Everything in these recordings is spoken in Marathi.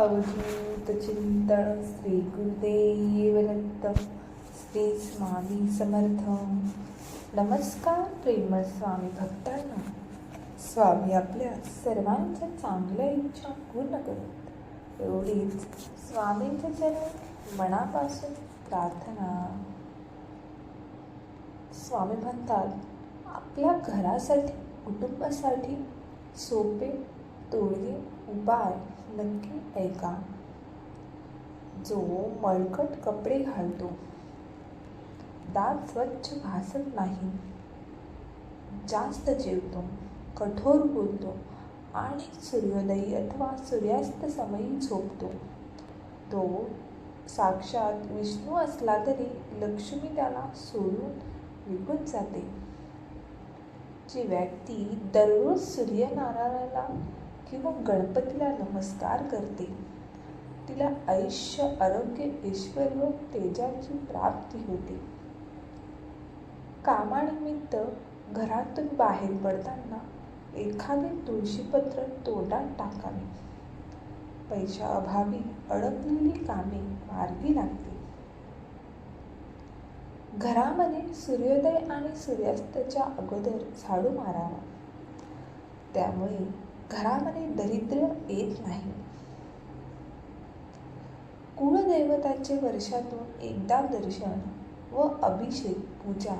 अवधूत चिंतन श्री गुरुदेव श्री स्वामी समर्थ। नमस्कार प्रेमळ स्वामी भक्तांना। स्वामी आपल्या सर्वांच्या चांगल्या इच्छा पूर्ण करत एवढीच स्वामींच्या चरण मनापासून प्रार्थना. स्वामी म्हणतात आपल्या घरासाठी कुटुंबासाठी सोपे तोडगे उपाय नक्की ऐका. जो मळकट कपडे घालतो दात स्वच्छ घासत नाही. जास्त जेवतो कठोर बोलतो आणि सूर्योदयी अथवा सूर्यास्त समयी झोपतो. तो साक्षात विष्णू असला तरी लक्ष्मी त्याला सोडून निघून जाते. जी व्यक्ती दररोज सूर्यनारायणाला किंवा गणपतीला नमस्कार करते. तिला आयुष्य आरोग्य ईश्वर व तेजाची प्राप्ती होते. कामानिमित्त घरातून बाहेर पडताना एखादे तुळशीपत्र तोंडात टाकावे. पैशाअभावी अडकलेली कामे मार्गी लागते. घरामध्ये सूर्योदय आणि सूर्यास्ताच्या अगोदर झाडू मारावा. त्यामुळे घरामध्ये दरिद्र येत नाही. कुळदैवताचे वर्षातून एकदा दर्शन व अभिषेक पूजा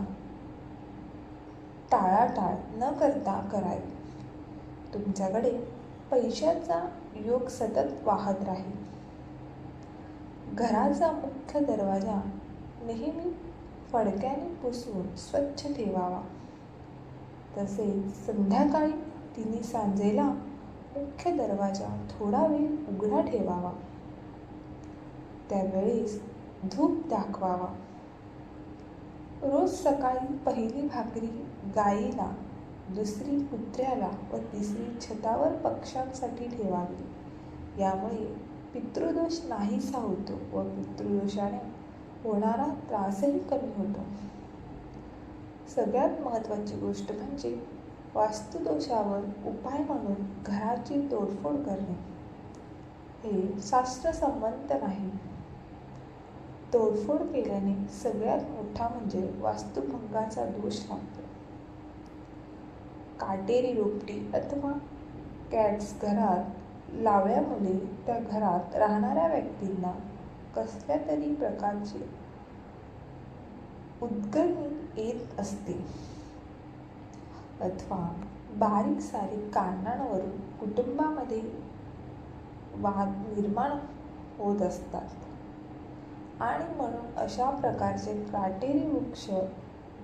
टाळाटाळ न करता करावी. तुमच्याकडे पैशाचा योग सतत वाहत राहील. घराचा मुख्य दरवाजा नेहमी फडक्याने पुसून स्वच्छ ठेवावा. तसेच संध्याकाळी तिने सांजेला मुख्य दरवाजा थोडा वेळ उघडा ठेवावा. त्यावेळेस धूप दाखवावा. रोज सकाळी पहिली भाकरी गाईला दुसरी कुत्र्याला व तिसरी छतावर पक्ष्यांसाठी ठेवावी. यामुळे पितृदोष नाहीसा होतो व पितृदोषाने होणारा त्रासही कमी होतो. सगळ्यात महत्त्वाची गोष्ट म्हणजे वास्तुदोषावर उपाय म्हणून घराची तोडफोड करणे. हे शास्त्रसंमत नाही. तोडफोड केल्याने सगळ्यात मोठा म्हणजे वास्तुभंगाचा दोष लागतो काटेरी रोपटी अथवा कॅट्स घरात लावल्यामुळे त्या घरात राहणाऱ्या व्यक्तींना कसल्या तरी प्रकारची उद्गरणी येत असते. अथवा बारीक सारीक कारणांवरून कुटुंबामध्ये वाद निर्माण होत असतात. आणि म्हणून अशा प्रकारचे काटेरी वृक्ष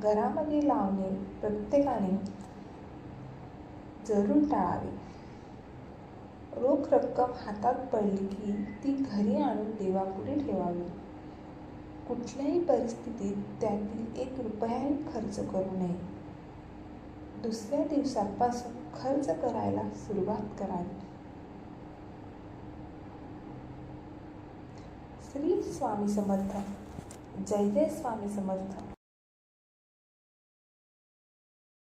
घरामध्ये लावणे प्रत्येकाने जरूर टाळावे. रोख रक्कम हातात पडली की ती घरी आणून देवापुढे ठेवावी. कुठल्याही परिस्थितीत त्यातील एक रुपयाही खर्च करू नये. दुसऱ्या दिवसापासून खर्च करायला सुरुवात करावी. श्री स्वामी समर्थ. जय जय स्वामी समर्थ.